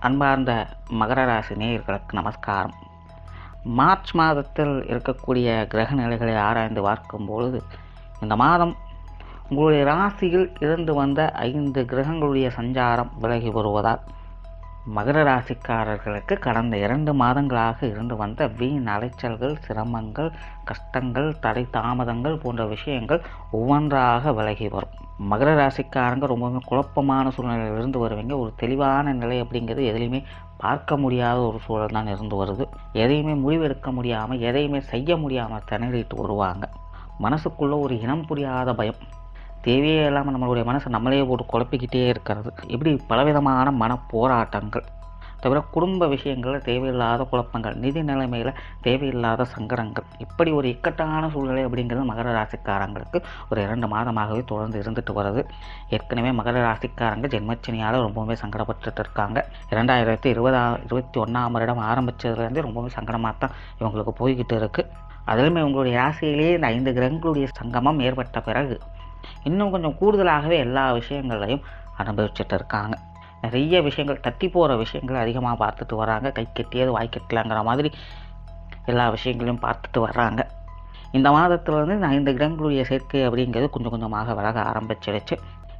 அன்பார்ந்த மகர ராசி நேயர்களுக்கு நமஸ்காரம். மார்ச் மாதத்தில் இருக்கக்கூடிய கிரக நிலைகளை ஆராய்ந்து பார்க்கும் பொழுது இந்த மாதம் உங்களுடைய ராசியில் இருந்து வந்த ஐந்து கிரகங்களுடைய சஞ்சாரம் விலகி வருவதால் மகர ராசிக்காரர்களுக்கு கடந்த இரண்டு மாதங்களாக இருந்து வந்த வீண் அலைச்சல்கள் சிரமங்கள் கஷ்டங்கள் தடை தாமதங்கள் போன்ற விஷயங்கள் ஒவ்வொன்றாக விலகி வரும். மகர ராசிக்காரங்க ரொம்பவுமே குழப்பமான சூழ்நிலையில் இருந்து வருவீங்க. ஒரு தெளிவான நிலை அப்படிங்கிறது எதுலேயுமே பார்க்க முடியாத ஒரு சூழல் தான் இருந்து வருது. எதையுமே முடிவெடுக்க முடியாமல் எதையுமே செய்ய முடியாமல் திணறிட்டு வருவாங்க. மனசுக்குள்ளே ஒரு இனம் புரியாத பயம். தேவையே இல்லாமல் நம்மளுடைய மனசை நம்மளே போட்டு குழப்பிக்கிட்டே இருக்கிறது. இப்படி பலவிதமான மன போராட்டங்கள் தவிர குடும்ப விஷயங்களில் தேவையில்லாத குழப்பங்கள் நிதி நிலைமையில் தேவையில்லாத சங்கடங்கள் இப்படி ஒரு இக்கட்டான சூழ்நிலை அப்படிங்கிறது மகர ராசிக்காரங்களுக்கு ஒரு இரண்டு மாதமாகவே தொடர்ந்து இருந்துட்டு வருது. ஏற்கனவே மகர ராசிக்காரங்க ஜென்மச்சனியால் ரொம்பவுமே சங்கடப்பட்டுட்டு இருக்காங்க. இரண்டாயிரத்தி இருபதா இருபத்தி ஒன்றாம் வருடம் ஆரம்பித்ததுலேருந்து ரொம்பவே சங்கடமாக தான் இவங்களுக்கு போய்கிட்டு இருக்குது அதிலுமே உங்களுடைய ராசியிலேயே இந்த ஐந்து கிரகங்களுடைய சங்கமம் ஏற்பட்ட பிறகு இன்னும் கொஞ்சம் கூடுதலாகவே எல்லா விஷயங்களையும் அனுபவிச்சுட்டு இருக்காங்க நிறைய விஷயங்கள் தட்டி போகிற விஷயங்கள் அதிகமாக பார்த்துட்டு வராங்க. கை கட்டியது வாய் கட்டலாங்கிற மாதிரி எல்லா விஷயங்களையும் பார்த்துட்டு வர்றாங்க. இந்த மாதத்தில் வந்து இந்த ஐந்து கிரகங்களுடைய சேர்க்கை அப்படிங்கிறது கொஞ்சம் கொஞ்சமாக விலக ஆரம்பிச்சிடுச்சு.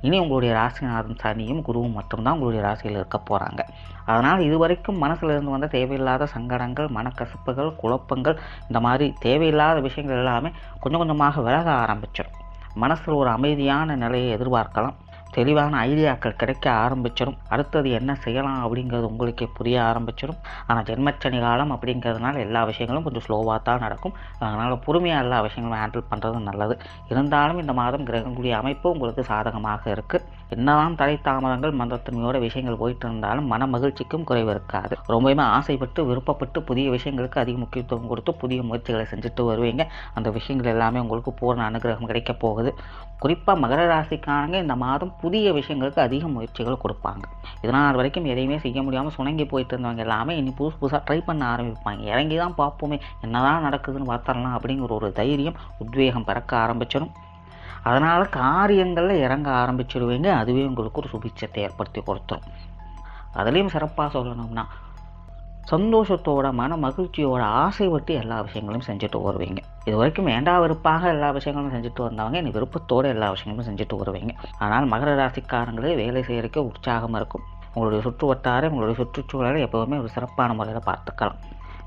இனி உங்களுடைய ராசிநாதன் சனியும் குருவும் மட்டும்தான் உங்களுடைய ராசியில் இருக்க போகிறாங்க அதனால் இதுவரைக்கும் மனசில் இருந்து வந்த தேவையில்லாத சங்கடங்கள் மனக்கசப்புகள் குழப்பங்கள் இந்த மாதிரி தேவையில்லாத விஷயங்கள் எல்லாமே கொஞ்சம் கொஞ்சமாக விலக ஆரம்பிச்சிடும். மனசில் ஒரு அமைதியான நிலையை எதிர்பார்க்கலாம். தெளிவான ஐடியாக்கள் கிடைக்க ஆரம்பிச்சிடும். அடுத்தது என்ன செய்யலாம் அப்படிங்கிறது உங்களுக்கே புரிய ஆரம்பிச்சிடும். ஆனால் ஜென்மச்சனி காலம் அப்படிங்கிறதுனால எல்லா விஷயங்களும் கொஞ்சம் ஸ்லோவாக தான் நடக்கும். அதனால் பொறுமையாக எல்லா விஷயங்களும் ஹேண்டில் பண்ணுறது நல்லது. இருந்தாலும் இந்த மாதம் கிரகங்களுடைய அமைப்பு உங்களுக்கு சாதகமாக இருக்குது என்னதான் தடை தாமதங்கள் மந்தத்தன்மையோட விஷயங்கள் போயிட்டு இருந்தாலும் மன மகிழ்ச்சிக்கும் குறைவு இருக்காது. ரொம்பவுமே ஆசைப்பட்டு விருப்பப்பட்டு புதிய விஷயங்களுக்கு அதிக முக்கியத்துவம் கொடுத்து புதிய முயற்சிகளை செஞ்சுட்டு வருவீங்க. அந்த விஷயங்கள் எல்லாமே உங்களுக்கு பூர்ண அனுகிரகம் கிடைக்க போகுது. குறிப்பாக மகர ராசிக்காரங்க இந்த மாதம் புதிய விஷயங்களுக்கு அதிக முயற்சிகள் கொடுப்பாங்க. இதனால் வரைக்கும் எதையுமே செய்ய முடியாமல் சுணங்கி போயிட்டு இருந்தவங்க எல்லாமே இனி புதுசு புதுசாக ட்ரை பண்ண ஆரம்பிப்பாங்க. இறங்கி தான் பார்ப்போமே என்னதான் நடக்குதுன்னு பார்த்தரலாம் அப்படிங்கிற ஒரு தைரியம் உத்வேகம் பிறக்க ஆரம்பிச்சிடும். அதனால் காரியங்களில் இறங்க ஆரம்பிச்சிடுவீங்க அதுவே உங்களுக்கு ஒரு சுபிட்சத்தை ஏற்படுத்தி கொடுத்துரும். அதுலேயும் சிறப்பாக சொல்லணும்னா சந்தோஷத்தோட மன மகிழ்ச்சியோட ஆசைப்பட்டு எல்லா விஷயங்களையும் செஞ்சுட்டு வருவீங்க. இது வரைக்கும் வேண்டா வெறுப்பாக எல்லா விஷயங்களும் செஞ்சுட்டு வந்தவங்க? இனி விருப்பத்தோடு எல்லா விஷயங்களும் செஞ்சுட்டு வருவீங்க. ஆனால் மகர ராசிக்காரங்களே வேலை செய்யறதுக்கு உற்சாகம் இருக்கும். உங்களுடைய சுற்று வட்டாரம் உங்களுடைய சுற்றுச்சூழலை எப்போவுமே ஒரு சிறப்பான முறையில் பார்த்துக்கலாம்.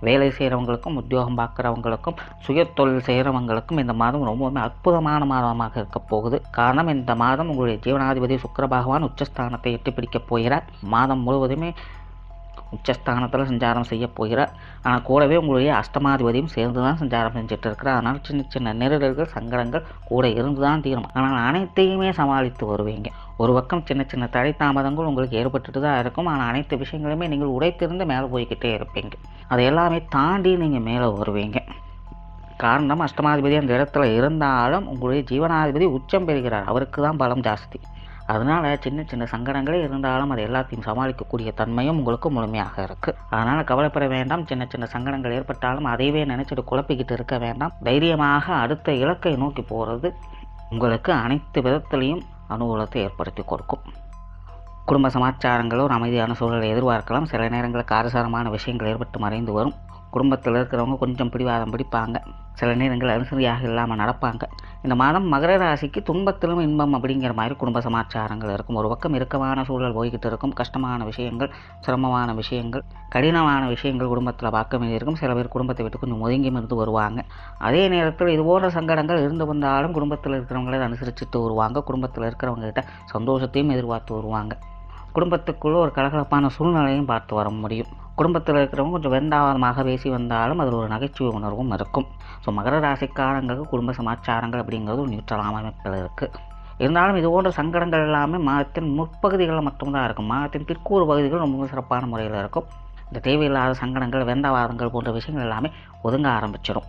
வேலை செய்கிறவங்களுக்கும் உத்தியோகம் பார்க்குறவங்களுக்கும் சுய தொழில் செய்கிறவங்களுக்கும் இந்த மாதம் ரொம்பவுமே அற்புதமான மாதமாக இருக்க போகுது. காரணம் இந்த மாதம் உங்களுடைய ஜீவனாதிபதி சுக்கர பகவான் உச்சஸ்தானத்தை எட்டி பிடிக்கப் போகிறார். மாதம் முழுவதுமே உச்சஸ்தானத்தில் சஞ்சாரம் செய்ய போகிறார். ஆனால் கூடவே உங்களுடைய அஷ்டமாதிபதியும் சேர்ந்து தான் சஞ்சாரம் செஞ்சுட்டு இருக்கிறார் அதனால் சின்ன சின்ன நெருடல்கள் சங்கடங்கள் கூட இருந்து தான் தீரும். ஆனால் அனைத்தையுமே சமாளித்து வருவீங்க. ஒரு பக்கம் சின்ன சின்ன தடை தாமதங்கள் உங்களுக்கு ஏற்பட்டுட்டு தான் இருக்கும். ஆனால் அனைத்து விஷயங்களுமே நீங்கள் உடைத்திருந்து மேலே போய்கிட்டே இருப்பீங்க. அதை எல்லாமே தாண்டி நீங்கள் மேலே வருவீங்க. காரணம் அஷ்டமாதிபதி அந்த இடத்துல இருந்தாலும் உங்களுடைய ஜீவனாதிபதி உச்சம் பெறுகிறார். அவருக்கு தான் பலம் ஜாஸ்தி. அதனால் சின்ன சின்ன சங்கடங்களே இருந்தாலும் அதை எல்லாத்தையும் சமாளிக்கக்கூடிய தன்மையும் உங்களுக்கு முழுமையாக இருக்குது அதனால் கவலைப்பட வேண்டாம். சின்ன சின்ன சங்கடங்கள் ஏற்பட்டாலும் அதையவே நினச்சிட்டு குழப்பிக்கிட்டு இருக்க வேண்டாம். தைரியமாக அடுத்த இலக்கை நோக்கி போகிறது உங்களுக்கு அனைத்து விதத்திலையும் அனுகூலத்தை ஏற்படுத்தி கொடுக்கும். குடும்ப சமாச்சாரங்களும் ஒரு அமைதியான சூழலை எதிர்பார்க்கலாம். சில நேரங்களில் காரசாரமான விஷயங்கள் ஏற்பட்டு மறைந்து வரும். குடும்பத்தில் இருக்கிறவங்க கொஞ்சம் பிடிவாதம் பிடிப்பாங்க. சில நேரங்கள் அனுசரியாக இல்லாமல் நடப்பாங்க. இந்த மாதம் மகர ராசிக்கு துன்பத்திலும் இன்பம் அப்படிங்கிற மாதிரி குடும்ப சமாச்சாரங்கள் இருக்கும். ஒரு பக்கம் இறுக்கமான சூழல் போய்கிட்டு இருக்கும். கஷ்டமான விஷயங்கள் சிரமமான விஷயங்கள் கடினமான விஷயங்கள் குடும்பத்தில் பார்க்க வேண்டியிருக்கும் சில பேர் குடும்பத்தை விட்டு கொஞ்சம் ஒதுங்கி இருந்து வருவாங்க. அதே நேரத்தில் இது போன்ற சங்கடங்கள் இருந்து வந்தாலும் குடும்பத்தில் இருக்கிறவங்கள அனுசரிச்சுட்டு வருவாங்க. குடும்பத்தில் இருக்கிறவங்ககிட்ட சந்தோஷத்தையும் எதிர்பார்த்து வருவாங்க. குடும்பத்துக்குள்ளே ஒரு கலகலப்பான சூழ்நிலையும் பார்த்து வர முடியும். குடும்பத்தில் இருக்கிறவங்க கொஞ்சம் வெந்தாவதமாக பேசி வந்தாலும் அதில் ஒரு நகைச்சுவை உணர்வும் இருக்கும். ஸோ மகர ராசிக்காரங்களுக்கு குடும்ப சமாச்சாரங்கள் அப்படிங்கிறது ஒரு நியூட்ரல் அமைப்பில் இருக்குது இருந்தாலும் இது போன்ற சங்கடங்கள் எல்லாமே மாதத்தின் முற்பகுதிகளில் மட்டும்தான் இருக்கும். மாதத்தின் பிற்கூறு பகுதிகள் ரொம்ப சிறப்பான முறையில் இருக்கும். இந்த தேவையில்லாத சங்கடங்கள் வெந்தவாதங்கள் போன்ற விஷயங்கள் எல்லாமே ஒதுங்க ஆரம்பிச்சிடும்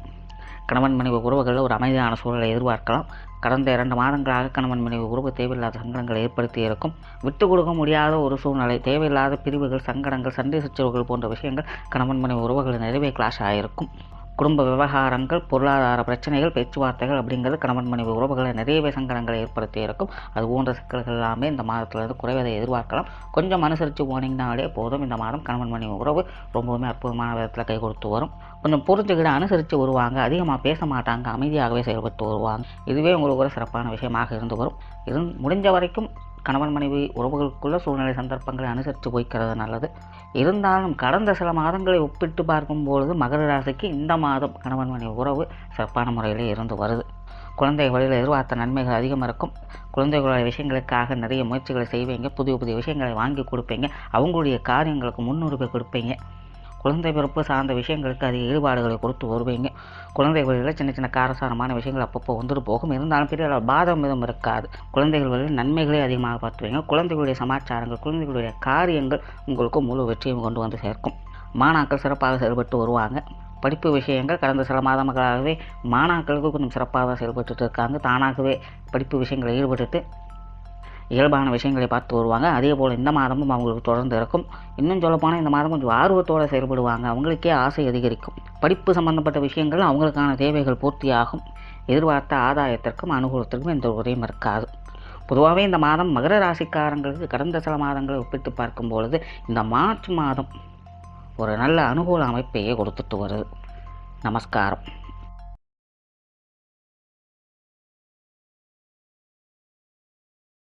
கணவன் மனைவி உறவுகளில் ஒரு அமைதியான சூழலை எதிர்பார்க்கலாம். கடந்த இரண்டு மாதங்களாக கணவன் மனைவி உறவு தேவையில்லாத சங்கடங்களை ஏற்படுத்தி இருக்கும். விட்டு கொடுக்க முடியாத ஒரு சூழ்நிலை தேவையில்லாத பிரிவுகள் சங்கடங்கள் சண்டை சச்சரவுகள் போன்ற விஷயங்கள் கணவன் மனைவி உறவுகளின் நிறைவே கிளாஷ் ஆகிருக்கும் குடும்ப விவகாரங்கள் பொருளாதார பிரச்சனைகள் பேச்சுவார்த்தைகள் அப்படிங்கிறது கணவன் மனைவி உறவுகளை நிறையவே சங்கடங்களை ஏற்படுத்தி இருக்கும். அது போன்ற சிக்கல்கள் எல்லாமே இந்த மாதத்திலிருந்து குறைவதை எதிர்பார்க்கலாம். கொஞ்சம் அனுசரித்து போனீங்கனாலே போதும். இந்த மாதம் கணவன் மனைவி உறவு ரொம்பவுமே அற்புதமான விதத்தில் கை கொடுத்து வரும். கொஞ்சம் புரிஞ்சுக்கிட்டு அனுசரித்து வருவாங்க. அதிகமாக பேச மாட்டாங்க. அமைதியாகவே செயல்பட்டு வருவாங்க. இதுவே உங்களுக்கு ஒரு சிறப்பான விஷயமாக இருந்து வரும். இது முடிஞ்ச வரைக்கும் கணவன் மனைவி உறவுகளுக்குள்ள சூழ்நிலை சந்தர்ப்பங்களை அனுசரித்து போய்க்கிறது நல்லது. இருந்தாலும் கடந்த சில மாதங்களை ஒப்பிட்டு பார்க்கும்பொழுது மகர ராசிக்கு இந்த மாதம் கணவன் மனைவி உறவு சிறப்பான முறையிலே இருந்து வருது. குழந்தை வழியில் எதிர்பார்த்த நன்மைகள் அதிகம் இருக்கும். குழந்தைகளுடைய விஷயங்களுக்காக நிறைய முயற்சிகளை செய்வீங்க. புதிய புதிய விஷயங்களை வாங்கி கொடுப்பீங்க. அவங்களுடைய காரியங்களுக்கு முன்னுரிமை கொடுப்பீங்க. குழந்தை பிறப்பு சார்ந்த விஷயங்களுக்கு அதிக ஈடுபாடுகளை கொடுத்து வருவீங்க. குழந்தைகளில் வழியில் சின்ன சின்ன காரசாரமான விஷயங்கள் அப்பப்போ வந்துட்டு போகும். இருந்தாலும் பெரிய அளவு பாதம் எதுவும் இருக்காது. குழந்தைகள் வழியில் நன்மைகளே அதிகமாக பார்த்துவீங்க. குழந்தைகளுடைய சமாச்சாரங்கள் குழந்தைகளுடைய காரியங்கள் உங்களுக்கு முழு வெற்றியும் கொண்டு வந்து சேர்க்கும். மாணாக்கள் சிறப்பாக செயல்பட்டு வருவாங்க. படிப்பு விஷயங்கள் கடந்த சில மாதங்களாகவே மாணாக்களுக்கு கொஞ்சம் சிறப்பாக தான் செயல்பட்டு இருக்காங்க. தானாகவே படிப்பு விஷயங்களில் ஈடுபட்டு இயல்பான விஷயங்களை பார்த்து வருவாங்க. அதே போல் இந்த மாதமும் அவங்களுக்கு தொடர்ந்து இருக்கும். இன்னும் சொல்லப்போனால் இந்த மாதம் கொஞ்சம் ஆர்வத்தோடு செயல்படுவாங்க. அவங்களுக்கே ஆசை அதிகரிக்கும். படிப்பு சம்பந்தப்பட்ட விஷயங்கள் அவங்களுக்கான தேவைகள் பூர்த்தியாகும். எதிர்பார்த்த ஆதாயத்திற்கும் அனுகூலத்திற்கும் எந்த உதவியும் இருக்காது. பொதுவாகவே இந்த மாதம் மகர ராசிக்காரங்களுக்கு கடந்த சில மாதங்களை ஒப்பிட்டு பார்க்கும் பொழுது இந்த மார்ச் மாதம் ஒரு நல்ல அனுகூல அமைப்பையே கொடுத்துட்டு வருது. நமஸ்காரம்.